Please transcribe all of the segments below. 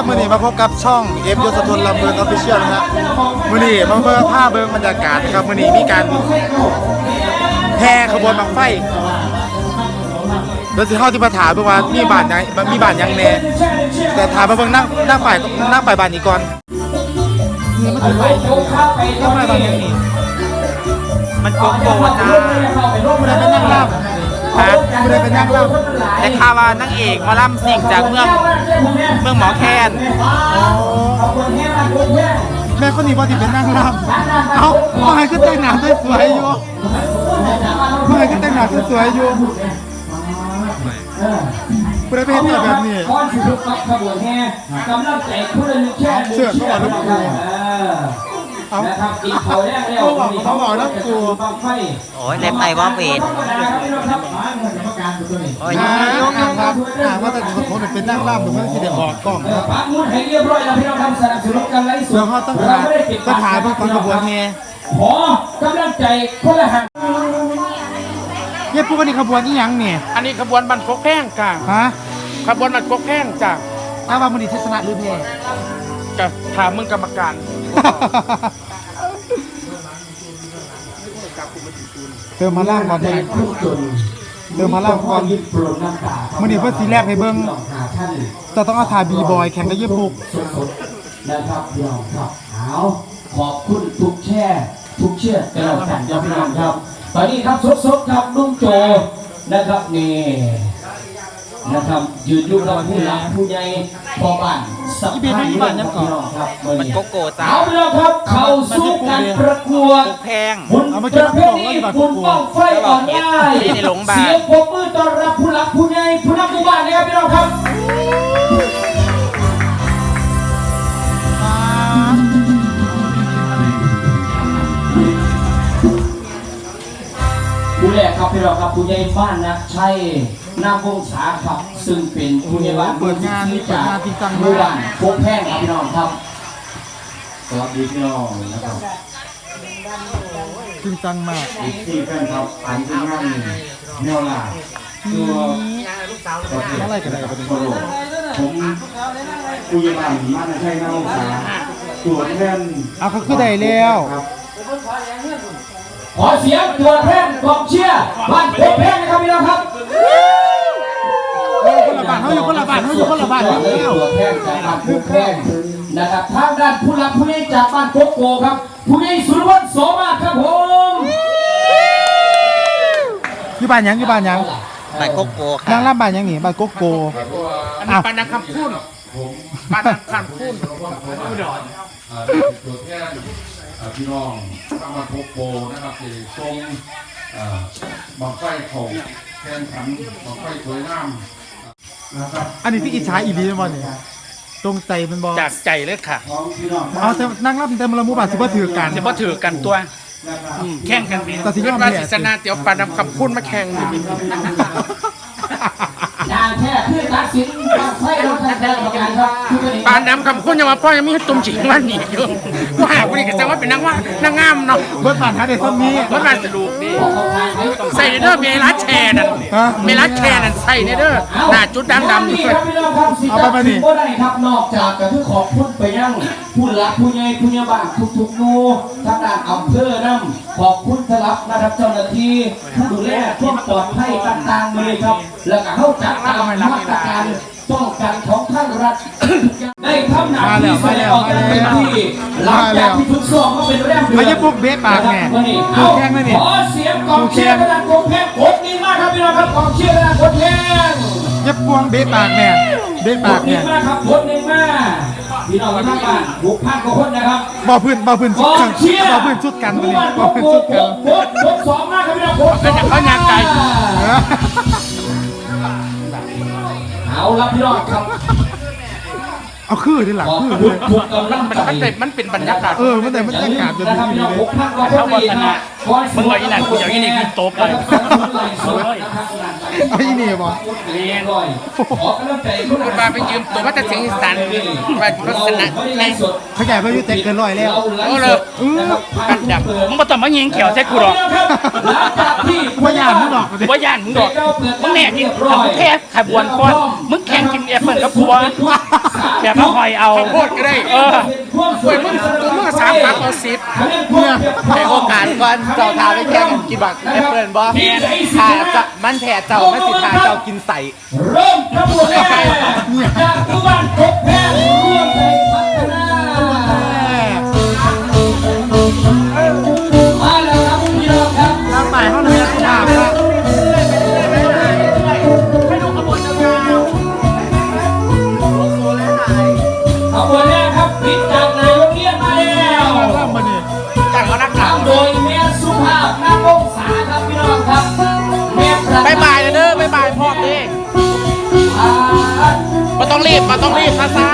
บมื่อนี้มาพบกับช่องเอฟยศทนลำเบิร์นออฟฟิเชียลนะฮะมื่อนี้มาเบิ่งภาพเบิ่งบรรยากาศนะครับ มื่อนี้มีการแห่ขบวนบังไฟโดยสิเข้าที่มาถามเบิ่งว่ามีบ้านยังมีบ้านยังแน่แต่ถามมาเบิ่งนั่งนั่งไปนั่งไปบ้านนี้ก่อนนี่มันถึงไปนั่งไปบ้านยังนี่มันโกโก้จ้าผู้ใดเป็นนั่งเล่า ฮะผู้ใดเป็นนั่งเล่าแต่ข่าวว่านังเอกหมาล่ำสิ่งจากเมืองเมืองหมอแคนแม่คนนี้พอดีเป็นนั่งเล่าเอ้ามาให้ขึ้นแต่งหน้าสวยๆอยู่มาให้ขึ้นแต่งหน้าสวยๆอยู่ผู้ใดไปเห็นตัวแบบนี้ก้อนสิบกับขบวนแห่กำลังใจผู้ละหนึ่งแค่เชื่อเขาบอกแล้วกู เอานะครับกินเขาแรกแล้วเขาบอกเขาบอกแล้วกูบังไฟโอ้ยเล็บไตว่าเวทโอ้ยอ่าอ่างว่าอ่างว่าแต่คนคนเป็นนั่งล่ามหรือไม่สิได้ออกกล้องครับปักมุดให้เรียบร้อยแล้วพี่น้องทำสนับสนุนกันไลฟ์สดเดี๋ยวเขาต้องถ่ายต้องถ่ายเพื่อฟังขบวนแห่ขอกำลังใจคนละหันเย็บพวกนี้ขบวนนี่ยังเนี่ย อันนี้ขบวนบันกกแพงจ้ะฮะขบวนบันกกแพงจ้ะอ้าวว่ามันดีทัศนะหรือแพ้ จะถามมึงกรรมการเติมมาล่างก่อนเลยทุกจนเติมมาล่างก่อนยิบปลดน้ำตามันนี่เพื่อสีแรกให้เบิ้งหาท่านจะต้องเอาถ่ายบีบอยแข่งกับเย็บพุกสดๆนะครับพี่น้องครับเอาขอบคุณทุกแช่ทุกเชื่อกันแล้วกันครับพี่น้องครับตอนนี้ครับสดๆครับนุ่มโจนะครับนี่ นะครับ ยืนอยู่กับผู้หลักผู้ใหญ่พอบ้านสักพี่น้องครับมันโกโก้จ้าเอาแล้วครับ เข้าสู่การประกวดโกแพงบุญประเพณีบุญบ้องไฟอ่อนง่ายนี่ในโรงพยาบาลเสียงปรบมือต้อนรับผู้หลักผู้ใหญ่ผู้นำหมู่บ้านนะครับพี่น้องครับ แรกครับพี่น้องครับผู้ใหญ่บ้านนะใช่นามวงศาครับ ซึ่งเป็นผู้ใหญ่บ้านเปิดงานเปิดงานจริงจังหมามู่บ้ากนโคกแห้งครับพี่น้องครับสวัสดีพี่น้องนะครับจริงจังมากอีกที่แฟนครับอ่านที่งานแนวลาตัวประเทศอะไรกันอะไรกันโคโลผมผู้ใหญ่บ้านบ้านนะใช่นามวงศาตัวแทนเอาเขาคือได้แล้วครับ ขอเสียงตัวแทนกองเชียร์บ้านโคกแห้งนะครับพี่น้องครับคนละบาทเขาอยู่คนละบาทเขาอยู่คนละบาทตัวแล้วแทนจากบ้านโคกแห้งนะครับทางด้านผู้รับผู้ใหญ่จากบ้านโคกโกครับ ผู้ใหญ่สุรวัฒน์โสมาครับผมอยู่บ้านยังอยู่บ้านยังมันโกโก้ค่ะนั่งล่ำบ้านยังนี่บ้านโกโกอันนี้ปานังคำพูดปานังคำพูดเอ่อตัวแทนเอ่อ พี่น้องตำบลโคโปนะครับที่ทรงเอ่อบังไฟเขาแข่งขันบังไฟสวยงามนะครับอันนี้ที่อิจฉาอีลีมันบ่เนี่ยตรงใจมันบอจากใจเลยค่ะของพี่น้องเอาแต่นั่งล่ำแต่มละหมูบาทสิบ่ถือกันจะมาถือกันตัวอืมแข่งกันแต่สิยอมว่าแพ้ศิษนาเดี๋ยวปานังคำพูดมาแข่งยางแท้คือตัดสินบ้างไฟรถแท้ๆประการครับ ผู้บริปานังคำพูดยังมาพ่อยังไม่ให้ตุ่มฉิงว่าหนีอยู่ว่าหาคนนี้ก็จะว่าเป็นนางว่านางงามเนาะเบิดผ่านหาเด็กซ้ำนี้มันมาสรุปดีใส่ในเด้อเมลัดแชร์นั่นฮะเมลัดแชร์นั่นใส่ในเด้อหน้าจุดดังดำนี่นี่ครับพี่น้องครับสิเอาไปไปนี่ก็ได้ครับนอกจากกระทือขอบคุณไปยังผู้หลักผู้ใหญ่ผู้ใหญ่บ้านทุกๆหมู่ทางด้านอำเภอน้ำขอบคุณสลับนะครับเจ้าหน้าที่ผู้ดูแลความปลอดภัยต่างๆเลยครับ แล้วก็เข้าจัดตามมาตรการ ป้องกันของท่านรัฐ ได้ทำหน้าที่แสดงออกอย่างเต็มที่หลังจากที่ฝึกซ้อมมาเป็นแรมเดืมาเย็บพวกเบ๊ปากแน่เอาคือแข้งเลยนี่ขอเสียงกองเชียร์กระดานกองแพงกดนี่มากครับพี่น้องครับกองเชียร์กระดานกดแพงเย็บพวงเบ๊ปากแน่เบ๊กปาดกนี่แน่มากครับกดนี่มากพี่น้องทั้งบ้านบุกพันกว่าคนนะครับบ่พื้นบ่พื้นกชุดอกังนเชียร์บ่พื้นชุดกันผู้เลยบ้านบ่กพื้นกชุดกกันกดกดสองมากครับพี่น้องกดสองเป็นเขายางไก่เออ เอาละพี่น้องครับเอาคือที่หลังขอบคือคุเลณย ทุกกำลังมันใจมันเป็นมันเป็นบรรยากาศ เออมันแต่มันจะกาดจะนะครับดีพี่น้องเลยบุกพันกว่าคนดีนะมึงว่าอีนั่นกูอยากอีนี่กูตบเลย เอาอีนี่บ่เรียนบ่อยขอกำลังใจคุณว่าไปยืมตัวมาจากเสียงอีสานว่าลักสนะไหนเขาใหญ่เขาอยู่เต็มเกินร้อยแล้วโอ้เลยเออกันดับมึงบ่ต่องมายิงเขียวใช่กูหรอกบ่ย่านมึงดอกบ่ย่านมึงดอกมึงแน่จริงมึงแค่ขบวนก้อนมึงแข่งกินแอปเปิ้ลกับกูวแบบมาหอยเอาข้าวโพดก็ได้เออโวยมึงตัวมึงสามสามเอาสิ เนี่ยให้โอกาสก่อนเจ้าทาไปแข่งกินบักแอปเปิลบ่ถ้าจะมันแผ่เจ้าไม่นสิทาเจ้ากินใส่เริ่มขบวนแรกจากทุกบ้านพบแพ้ ต้องรีบซะซะ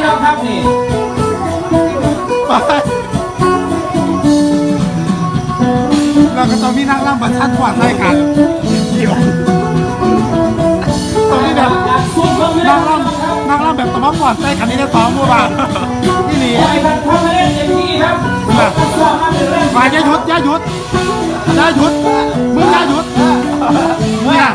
ี่น้องครับนี่ไปเราก็ต้องมีนักล่ำประชันกว่าใส่กันเกี่ตรงนี้แบบนักล่ำนักล่ำแบบตะวันกว่าใส่กันนี่ได้องมือบาทนี่นี่ไปพันพันมาเล่นเต็มที่ครับมาหยุดอย่หยุดอย่หยุดมึงอย่หยุดเนี่ย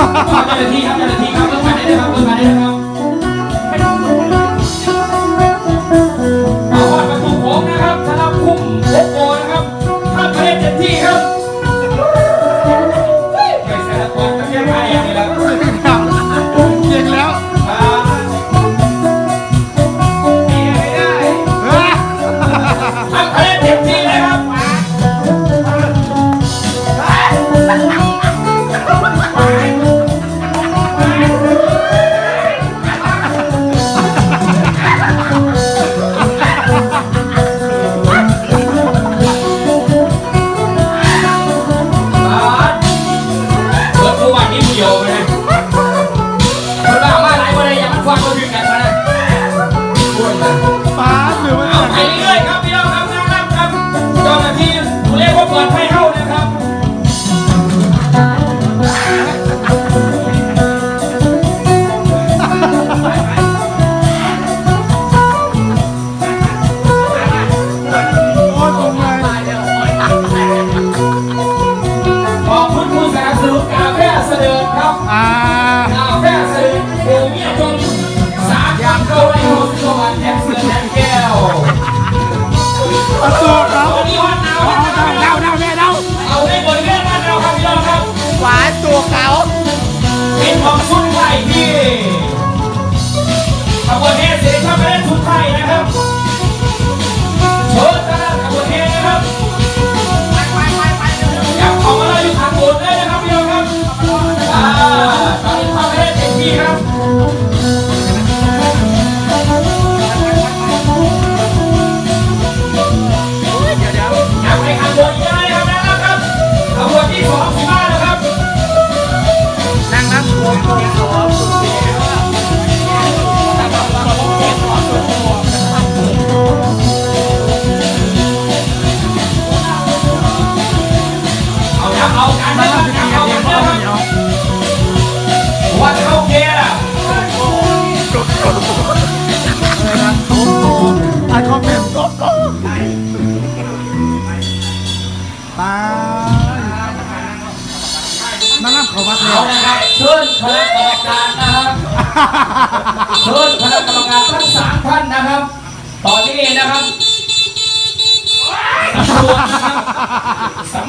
เจ้าหน้าที่ครับ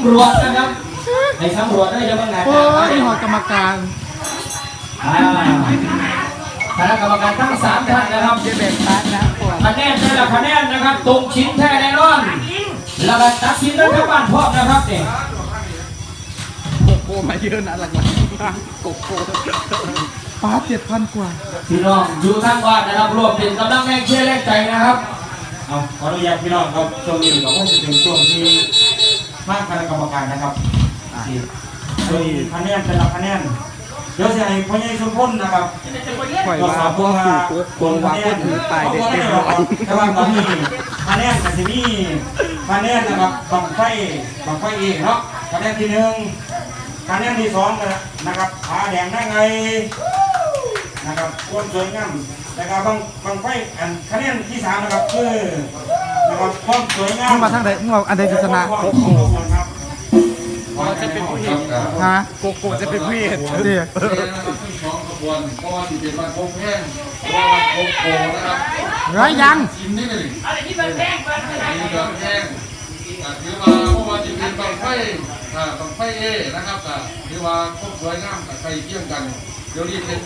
ำรวจนะครับสำรวจนะครับให้สำรวจได้ยังไงโอ้ยนี่หอกรรมการอ่าคณะกรรมการทั้งสามท่านนะครับเบ็ดป้านะคะแนนคะแนนแต่ละคะแนนนะครับตรงชิ้นแท้แน่นอนแล้วก็ตัดสินด้วยทั้งบ้านพร้อมนะครับเนี่ยโกมาเยอะนะหลังๆโกโก้ป้าเจ็ดพันกว่า พี่น้องอยู่ทั้งบ้านนะครับรวมเป็นกำลังแรงเชียร์แรงใจนะครับ เอาขออนุญาตพี่น้องครับช่วงนี้ก็คงจะเป็นช่วงที่ ทางคณะกรรมการนะครับที่โดยคะแนนแต่ละคะแนนเดี๋ยวจะให้พ่อใหญ่ชุมพลนะครับปล่อยมาพวกสู่พวกว่าคนถือป้ายเด็กเต็มร้อยแต่ว่าตอนนี้คะแนนก็จะมีคะแนนนะครับบังไฟบังไฟเองเนาะคะแนนที่หนึ่งคะแนนที่สองนะครับผาแดงนั่งไงนะครับความสวยงามนะครับบังบังไฟอันคะแนนที่สามนะครับคือนะครับควา มสวยงามมึงมาทางไหนมึงเอาอันใดจะชนะโอ้โหครับจะเป็นผู้หญิงฮะโกโก้จะเป็นผู้เห็นเดี๋ยวทั้งสองขบวนเพราะว่าที่เป็นวันพบแห้งเพราะว่าวันพบโกนะครับร้อยยังกินนี่เลยอะไรที่มันแห้งมันแห้งอะ ถือว่าเพราะว่าที่เป็นบังไฟอ่าบังไฟเอนะครับอะถือว่าครบสวยงามกับไฟเที่ยงกัน เดี๋ยวนี้เป็น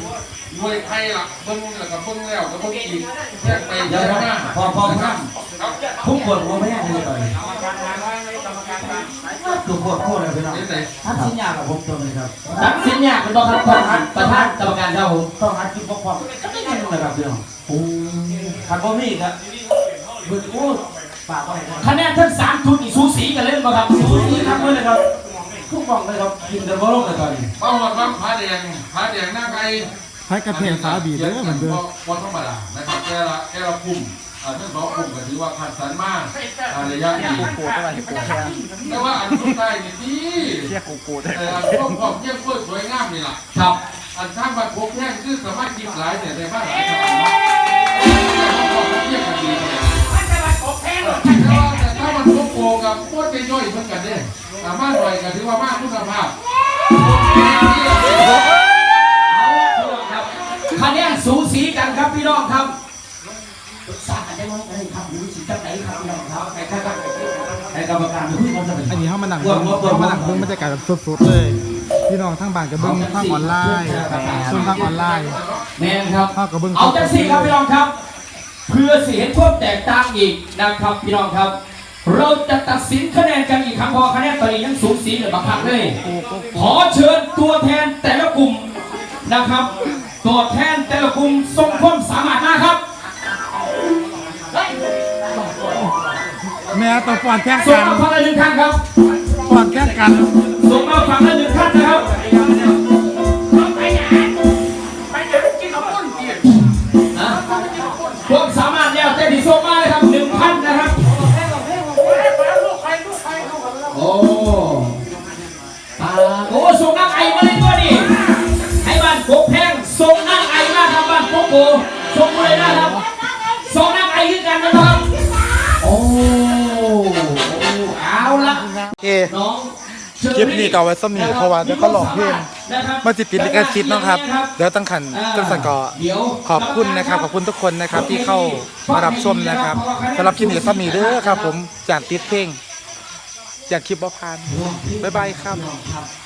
มวยไทยละเบิ้งแล้วก็เบิ้งแล้วก็เบิ้งอีกแยกไปเยวแยกนะมากพอพอคครัรับบครับทุกคนผมไม่ได้เลยเลยทุกคนโคตรเลยพี่น้องนี่ไหนทัดสินยากับผมตัวนี้ครับตัดสินเนี่ยเป็นบอกครับประธานประธานกรรมการครับผมต้องหาจุดบกพร่องก็ไม่ได้นะครับพี่น้องโอ้ขันบ่มีครับโอ้ ฝากไว้นะครับคะแนนทั้งสามชุดนี่สูสีกันเล่นบ่ครับสูสีครับเพื่อนเลยครับทุกบ้องเลยครับกินแต่บ่ลงเลยตอนนี้เอาหมดว่าผาแดงผาแดงหน้าไก่ให้กระเพาะฟ้าบีบเด้อเหมือนเดิมวันธรรมดานะครับแกละแกละกลุ่มอ่าทั้งสองกลุ่มก็ถือว่าคัดสรรมากอ่าระยะนี้โกรธอะไรโกรธแทนแต่ว่าอันสุดท้ายนี่ที่เรียกโกรธเอ่ออันพวกของเยี่ยมเพื่อสวยงามนี่ล่ะครับ อันสร้างบัตรพกแท่งคือสามารถกินหลายแต่ในบ้านหลายขนาดนั้น สามารถหน่อยก็ถือว่ามากคุณภาพครับคะแนนสูสีกันครับพี่น้องครับทราบกันได้ไหมได้ครับรู้สึกจังไหนครับพี่น้องครับใครครับใครกรรมการผู้คนจะเป็นอันนี้เขามาหนังเบิ้งเขามาหนังเบิ้งบรรยากาศแบบสดๆเลยพี่น้องทั้งบ้านกับเบิ้งทั้งออนไลน์ส่วนทั้งออนไลน์แม่นครับเท่ากับเบิ้งเอาจังสี่ครับพี่น้องครับ เพื่อสิเห็นความแตกต่างอีกนะครับพี่น้องครับ เราจะตัดสินคะแนนกันอีกครั้งเพอคะแนนตอนนี้ยังสูสีเหลือบางครั้งเลย ขอเชิญตัวแทนแต่ละกลุ่มนะครับ ตัวแทนแต่ละกลุ่มทรงความสามารถมากครับแม่ต้องฟอนแข่งส่งกันมาฝั่งละหนึ่งท่านครับฟอนแข่งกันส่งมาฝั่งละหนึ่งท่านนะครับ อ้ปาโอ้ส่งนางไอมาเลยตัวนี้ให้บ้านกกแพงส่งนางไอมาครับบ้านกกโกส่งมาเลยนะครับส่งนางไอขึ้นกันนะครับโอ้โอ้เอาละเอน้องเชอคลิปนี้ก็เอาไว้ซ้ำนี้เพราะว่าเดี๋ยวเขาหลอกเพลงนะครับมาจิปิดลิขสิทธิ์เนาะครับเดี๋ยวตั้งขันต้นสังกอเดี๋ยวขอบคุณนะครับ ขอบคุณทุกคนนะครับที่เข้ามารับชมนะครับสำหรับคลิปนี้ซ้ำนี้เด้อครับ ผมจากติดเพลง จากคลิปบ่พานบ๊ายบายครับครับ